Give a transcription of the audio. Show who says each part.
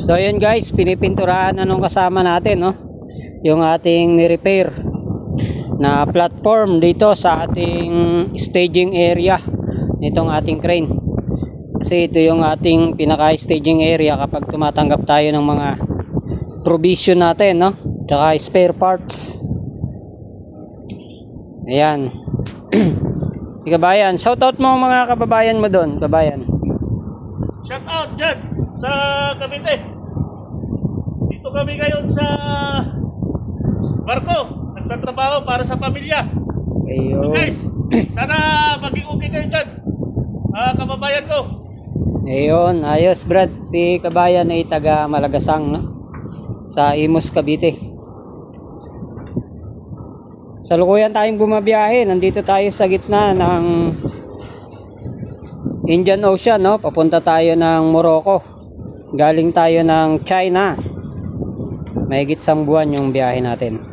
Speaker 1: So yun guys, pinipinturahan na nung kasama natin no. Yung ating ni-repair na platform dito sa ating staging area nitong ating crane. Kasi ito yung ating pinaka-staging area kapag tumatanggap tayo ng mga provision natin no. Tsaka spare parts. Ayan. Kabayan, shoutout mo mga kababayan mo doon, kabayan.
Speaker 2: Shout out dyan sa Cavite. Dito kami ngayon sa barko. Nagtatrabaho para sa pamilya.
Speaker 1: Ayun.
Speaker 2: Guys, sana maging okay kayo dyan. Mga kababayan ko.
Speaker 1: Ayun, ayos Brad. Si Kabayan ay taga Malagasang no? sa Imus, Cavite. Salukuyan tayong bumabiyahe. Nandito tayo sa gitna ng Indian Ocean, no? Papunta tayo ng Morocco. Galing tayo ng China. Mahigit sang buwan yung biyahe natin.